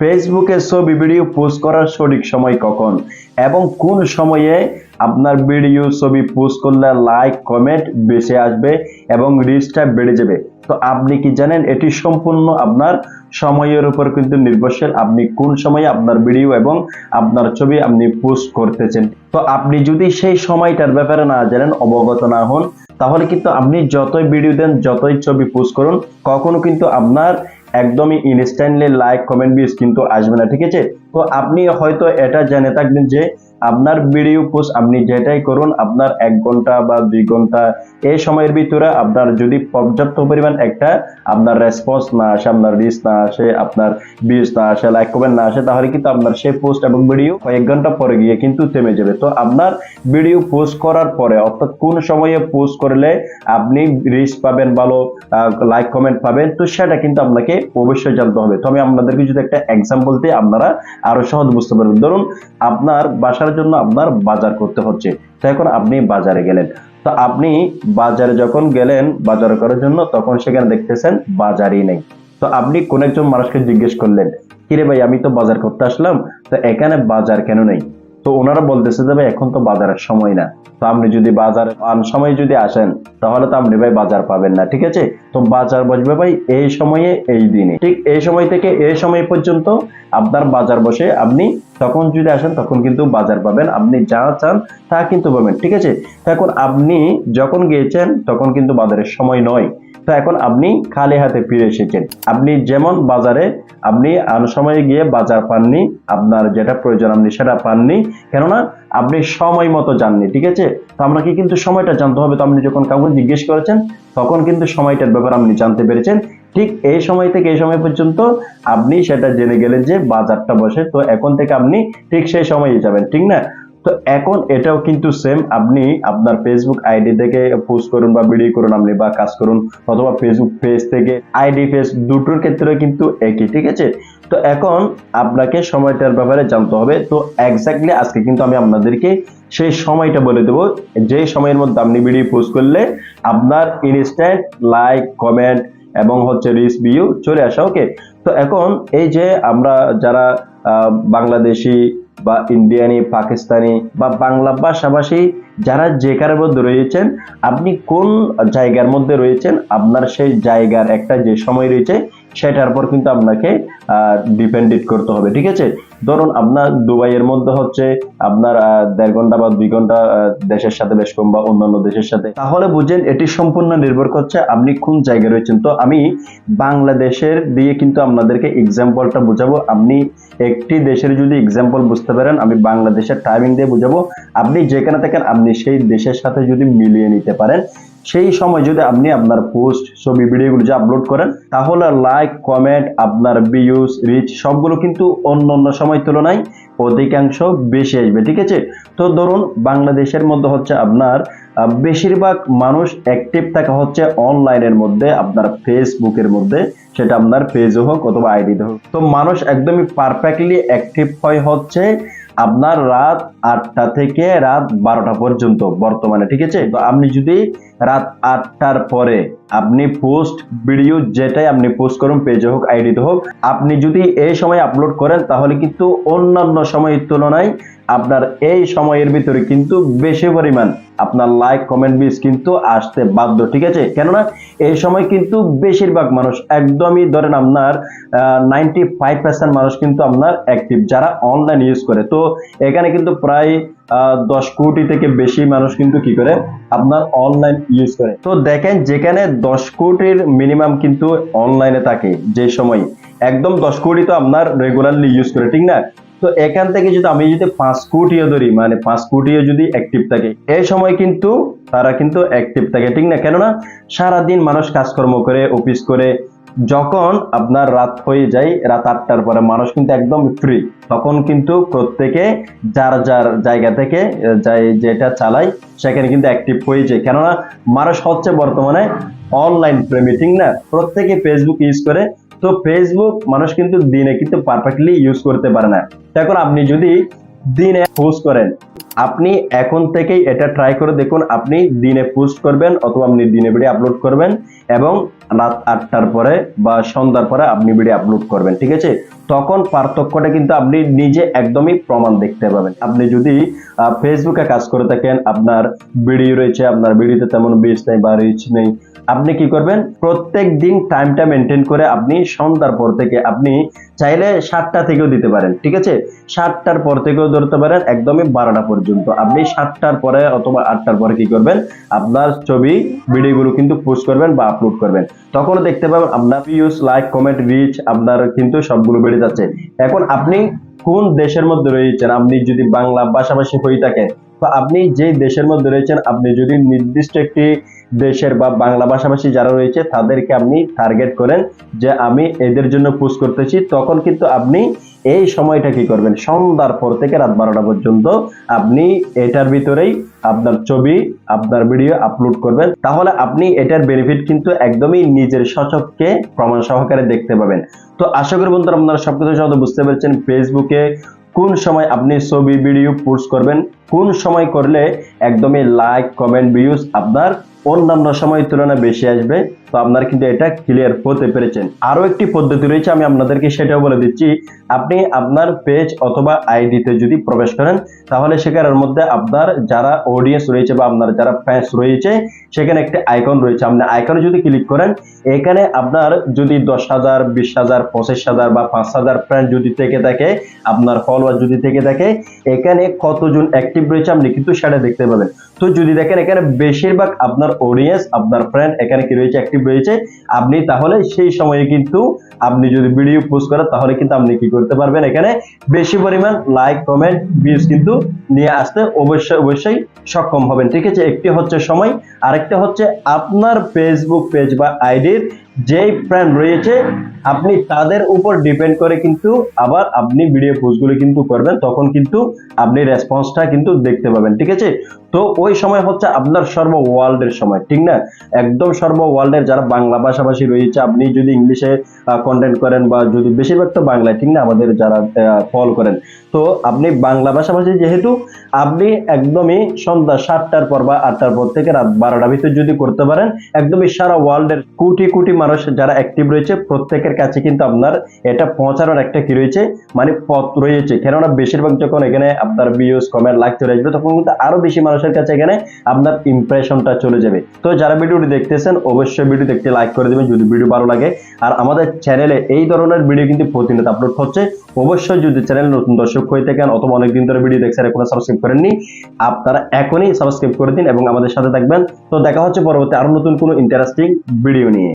ফেসবুকে ছবি, video post করার সঠিক সময় কখন? এবং কোন সময়ে আপনার ভিডিও ছবি পোস্ট করলে লাইক, কমেন্ট বেশি আসবে এবং রিচটা বেড়ে যাবে? তো আপনি কি জানেন এটি সম্পূর্ণ আপনার সময়ের উপর কিন্তু নির্ভরশীল। আপনি কোন সময়ে আপনার ভিডিও এবং আপনার ছবি আপনি পোস্ট করতেছেন? তো আপনি যদি সেই সময়টার ব্যাপারে না জানেন, অবগত না হন, তাহলে কিন্তু আপনি যতই ভিডিও দেন, যতই ছবি পোস্ট করুন, কখনো কিন্তু আপনার একদমই ইনস্ট্যান্টলি লাইক কমেন্ট বিস কিন্তু আসবে না, ঠিক আছে? তো আপনি হয়তো এটা জেনে থাকবেন যে আপনার ভিডিও পোস্ট আপনি যেটাই করুন, আপনার এক ঘণ্টা বা দুই ঘণ্টা এই সময়ের ভিতরে আপনার যদি পর্যাপ্ত পরিমাণ একটা আপনার রেসপন্স না আসে, আপনার রিচ না আসে, আপনার ভিউজ না আসে লাইক কমেন্ট না আসে, তাহলে কিন্তু আপনার সেই পোস্ট এবং ভিডিও কয়েক ঘণ্টা পরে গিয়ে কিন্তু থেমে যাবে। তো আপনার ভিডিও পোস্ট করার পরে, অর্থাৎ কোন সময়ে পোস্ট করলে আপনি রিচ পাবেন, ভালো লাইক কমেন্ট পাবেন, তো সেটা কিন্তু আপনাকে অবশ্যই জানতে হবে। তো আমি আপনাদেরকে যদি একটা এক্সাম্পল দিই আপনারা আরও সহজ বুঝতে পারবেন ধরুন, আপনার বাসার জন্য আপনার বাজার করতে হচ্ছে। তো এখন আপনি বাজারে গেলেন। তো আপনি বাজারে যখন গেলেন, বাজার করার জন্য, তখন সেখানে দেখতেছেন বাজারই নেই। তো আপনি কোন একজন মানুষকে জিজ্ঞেস করলেন, কিরে ভাই, আমি তো বাজার করতে আসলাম, তো এখানে বাজার কেন নেই? তো ওনারা বলতেছে যে, ভাই, এখন তো বাজারের সময় না। তো আপনি যদি বাজার, আন, সময় যদি আসেন, তাহলে তো আপনি ভাই বাজার পাবেন না, ঠিক আছে? তো বাজার বসবে ভাই এই সময়ে, এই দিনে। ঠিক এই সময় থেকে, এই সময় পর্যন্ত আপনার বাজার বসে আপনি তখন যদি আসেন, তখন কিন্তু বাজার পাবেন। আপনি যা চান, তা কিন্তু পাবেন, ঠিক আছে? এখন আপনি যখন গিয়েছেন, তখন কিন্তু বাজারের সময় নয়। তো এখন আপনি খালি হাতে ফিরে এসেছেন। আপনি যেমন বাজারে, আপনি সময়ে গিয়ে বাজার পাননি, আপনার যেটা প্রয়োজন, আপনি সেটা পাননি। কেননা আপনি সময় মতো জাননি ঠিক আছে? তো আপনাকে কিন্তু সময়টা জানতে হবে। তো আপনি যখন কাউকে জিজ্ঞেস করেছেন, তখন কিন্তু সময়টার ব্যাপারে আপনি জানতে পেরেছেন। ঠিক এই সময় থেকে এই সময় পর্যন্ত আপনি সেটা জেনে গেলেন যে বাজারটা বসে। তো এখন থেকে আপনি ঠিক সেই সময়ই যাবেন, ঠিক না? তো এখন এটাও কিন্তু সেম আপনি আপনার ফেসবুক আইডি থেকে পোস্ট করুন বা ভিডিও করুন আপনি বা কাজ করুন, অথবা ফেসবুক পেজ থেকে আইডি পেজ দুটোর ক্ষেত্রে কিন্তু একই, ঠিক আছে? তো এখন আপনাকে সময়টার ব্যাপারে জানতে হবে। তো এক্স্যাক্টলি আজকে কিন্তু আমি আপনাদেরকে সেই সময়টা বলে দেবো। যে সময়ের মধ্যে আপনি ভিডিও পোস্ট করলে আপনার ইনস্ট্যান্ট লাইক কমেন্ট এবং হচ্ছে রিস ভিউ চলে আসা ওকে তো এখন এই যে আমরা যারা বাংলাদেশি বা ইন্ডিয়ানি পাকিস্তানি বা বাংলা ভাষাভাষী যারা যেখানের মধ্যে রয়েছেন, আপনি কোন জায়গার মধ্যে রয়েছেন, আপনার সেই জায়গার একটা যে সময় রয়েছে, সেটার উপর কিন্তু আপনাকে ডিপেন্ডেড করতে হবে, ঠিক আছে? ধরুন আপনার দুবাইয়ের মধ্যে হচ্ছে আপনার দেড় ঘণ্টা বা দুই ঘণ্টা দেশের সাথে বেশ কম বা অন্যান্য দেশের সাথে। তাহলে বুঝেন, এটি সম্পূর্ণ নির্ভর করছে আপনি কোন জায়গায় রয়েছেন। তো আমি বাংলাদেশের দিয়ে কিন্তু আপনাদেরকে এক্সাম্পলটা বুঝাবো। আপনি একটি দেশের যদি এক্সাম্পল বুঝতে পারেন, আমি বাংলাদেশের টাইমিং দিয়ে বুঝাবো। আপনি যেখানে থাকেন, আপনি সেই দেশের সাথে যদি মিলিয়ে নিতে পারেন, সেই সময় যদি আপনি আপনার পোস্ট ছবি ভিডিওগুলো যে আপলোড করেন, তাহলে লাইক কমেন্ট আপনার ভিউজ রিচ সবগুলো কিন্তু অন্য অন্য সময় তুলনায় অধিকাংশ বেশি আসবে ঠিক আছে? তো ধরুন বাংলাদেশের মধ্যে হচ্ছে আপনার বেশিরভাগ মানুষ অ্যাক্টিভ থাকা হচ্ছে অনলাইনের মধ্যে, আপনার ফেসবুকের মধ্যে, সেটা আপনার পেজও হোক অথবা আইডিতে হোক। তো মানুষ একদমই পারফেক্টলি অ্যাক্টিভ হয় হচ্ছে আপনার রাত আটটা থেকে রাত বারোটা পর্যন্ত বর্তমানে, ঠিক আছে? তো আপনি যদি রাত আটটার পরে আপনি পোস্ট ভিডিও যেটাই আপনি পোস্ট করুন পেজে হোক আইডিতে হোক, আপনি যদি এই সময় আপলোড করেন, তাহলে কিন্তু অন্যান্য সময়ের তুলনায় আপনার এই সময়ের ভিতরে কিন্তু বেশি পরিমাণ আপনার লাইক কমেন্ট বিস কিন্তু আসতে বাধ্য, ঠিক আছে? কেননা এই সময় কিন্তু বেশিরভাগ মানুষ একদমই ধরেন আপনার নাইনটি ফাইভ পার্সেন্ট মানুষ কিন্তু আপনার অ্যাক্টিভ যারা অনলাইন ইউজ করে। তো এখানে কিন্তু প্রায় দশ কোটি থেকে বেশি মানুষ কিন্তু কি করে? আপনার অনলাইন ইউজ করে। তো দেখেন, যেখানে দশ কোটির মিনিমাম কিন্তু অনলাইনে থাকে, যে সময়। একদম দশ কোটি তো আপনার রেগুলারলি ইউজ করে, ঠিক না? তো এখান থেকে যদি আমি যদি পাঁচ কোটিও ধরি মানে পাঁচ কোটিও যদি অ্যাক্টিভ থাকে, এই সময় কিন্তু তারা কিন্তু অ্যাক্টিভ থাকে, ঠিক না? কেননা সারাদিন মানুষ কাজকর্ম করে অফিস করে, যখন আপনার রাত হয়ে যায়, রাত আটটার পরে মানুষ কিন্তু একদম ফ্রি তখন কিন্তু প্রত্যেকে যার যার জায়গা থেকে যাই যেটা চালায়, সেখানে কিন্তু অ্যাক্টিভ হয়ে যায়। কেননা মানুষ হচ্ছে বর্তমানে অনলাইন প্রেমী, ঠিক না? প্রত্যেকে ফেসবুক ইউজ করে তো ফেসবুক মানুষ কিন্তু দিনে কিন্তু পারফেক্টলি ইউজ করতে পারে না। এখন আপনি যদি দিনে পোস্ট করেন আপনি এখন থেকেই এটা ট্রাই করে দেখুন, আপনি দিনে পোস্ট করবেন অথবা আপনি দিনে ভিডিও আপলোড করবেন এবং রাত আটটার পরে বা সন্ধ্যার পরে আপনি ভিডিও আপলোড করবেন, ঠিক আছে? তখন পার্থক্যটা কিন্তু আপনি নিজে একদমই প্রমাণ দেখতে পাবেন। আপনি যদি ফেসবুকে কাজ করে থাকেন, আপনার ভিডিও রয়েছে, আপনার ভিডিওতে তেমন বিচ নেই বা রিচ নেই, আপনি কি করবেন? প্রত্যেক দিন টাইমটা মেনটেন করে আপনি সন্ধ্যার পর থেকে আপনি চাইলে সাতটা থেকেও দিতে পারেন, ঠিক আছে? সাতটার পর থেকেও ধরতে পারেন, একদমই বারোটা পর্যন্ত। আপনি সাতটার পরে অথবা আটটার পরে কি করবেন? আপনার ছবি, ভিডিওগুলো কিন্তু পোস্ট করবেন বা আপলোড করবেন। তখন দেখতে পাবেন আপনার ভিউজ লাইক কমেন্ট রিচ আপনার কিন্তু সবগুলো বেড়ে যাচ্ছে। এখন আপনি কোন দেশের মধ্যে রয়েছেন? আপনি যদি বাংলা ভাষাভাষী হয়ে থাকেন, তো আপনি যে দেশের মধ্যে রয়েছেন, আপনি যদি নির্দিষ্ট একটি দেশের বা বাংলা ভাষাভাষী যারা রয়েছে, তাদেরকে আপনি টার্গেট করেন যে আমি এদের জন্য পোস্ট করতেছি। তখন কিন্তু আপনি এই সময়টা কি করবেন? সন্ধ্যার পর থেকে রাত বারোটা পর্যন্ত আপনি এটার ভিতরেই আপনার ছবি, আপনার ভিডিও আপলোড করবেন। তাহলে আপনি এটার বেনিফিট কিন্তু একদমই নিজের সচককে প্রমাণ সহকারে দেখতে পাবেন। তো আশা করি বন্ধুরা আপনারা সবকিছু সহজে বুঝতে পেরেছেন ফেসবুকে কোন সময় আপনি ছবি ভিডিও পোস্ট করবেন, কোন সময় করলে একদমই লাইক কমেন্ট ভিউজ আপনার অন্যান্য সময়ের তুলনায় বেশি আসবে। তো আপনারা কিন্তু এটা ক্লিয়ার হতে পেরেছেন আরও একটি পদ্ধতি রয়েছে, আমি আপনাদেরকে সেটাও বলে দিচ্ছি। আপনি আপনার পেজ অথবা আইডিতে যদি প্রবেশ করেন, তাহলে সেখানের মধ্যে আপনার যারা অডিয়েন্স রয়েছে বা আপনার যারা ফ্যান্স রয়েছে, সেখানে একটি আইকন রয়েছে। আপনি আইকনে যদি ক্লিক করেন, এখানে আপনার যদি দশ হাজার, বিশ হাজার, পঁচিশ হাজার বা পাঁচ হাজার ফ্রেন্ড যদি থেকে থাকে, আপনার ফলোয়ার যদি থেকে থাকে, এখানে কতজন অ্যাক্টিভ রয়েছে আপনি কিন্তু সেটা দেখতে পাবেন। তো যদি দেখেন, এখানে বেশিরভাগ আপনার অডিয়েন্স আপনার ফ্রেন্ড এখানে কি রয়েছে অ্যাক্টিভ রয়েছে আপনি তাহলে সেই সময়ে কিন্তু আপনি যদি ভিডিও পোস্ট করেন, তাহলে কিন্তু আপনি কি করতে পারবেন এখানে? বেশি পরিমাণ লাইক কমেন্ট ভিউজ কিন্তু নিয়ে আসতে অবশ্যই অবশ্যই সক্ষম হবেন। ঠিক আছে, একটি হচ্ছে সময়, আরেকটা হচ্ছে আপনার ফেসবুক পেজ বা আইডির যেই ফ্রেন্ড রয়েছে, আপনি তাদের উপর ডিপেন্ড করে কিন্তু আবার আপনি ভিডিও পোস্টগুলো কিন্তু করবেন, তখন কিন্তু আপনি রেসপন্সটা কিন্তু দেখতে পাবেন, ঠিক আছে? তো ওই সময় হচ্ছে আপনার সর্ব ওয়ার্ল্ডের সময়, ঠিক না? একদম সর্ব ওয়ার্ল্ডের যারা বাংলা ভাষাভাষী রয়েছে, আপনি যদি ইংলিশে কন্টেন্ট করেন বা যদি বেশিরভাগ তো বাংলায়, ঠিক না? আমাদের যারা ফলো করেন। তো আপনি বাংলা ভাষাভাষী যেহেতু, আপনি একদমই সন্ধ্যা সাতটার পর বা আটটার পর থেকে রাত বারোটার ভিতর যদি করতে পারেন, একদমই সারা ওয়ার্ল্ডের কোটি কোটি মানুষ যারা অ্যাক্টিভ রয়েছে, প্রত্যেকের কাছে কিন্তু আপনার এটা পৌঁছানোর একটা কি রয়েছে? মানে পথ রয়েছে। কেননা বেশিরভাগ যখন এখানে আপনার ভিউজ কমেন্ট লাইক চলে আসবে, তখন কিন্তু আরও বেশি মানুষের কাছে এখানে আপনার ইমপ্রেশনটা চলে যাবে। তো যারা ভিডিওটি দেখতেছেন, অবশ্যই ভিডিও দেখতে লাইক করে দেবেন যদি ভিডিও ভালো লাগে। আর আমাদের চ্যানেলে এই ধরনের ভিডিও কিন্তু প্রতিনিয়ত আপলোড হচ্ছে। অবশ্যই যদি চ্যানেল নতুন দর্শক হয়ে থাকেন অথবা অনেকদিন ধরে ভিডিও দেখছেন, এখনও সাবস্ক্রাইব করেননি, আপনারা এখনই সাবস্ক্রাইব করে দিন এবং আমাদের সাথে থাকবেন। তো দেখা হচ্ছে পরবর্তী আরও নতুন কোনো ইন্টারেস্টিং ভিডিও নিয়ে।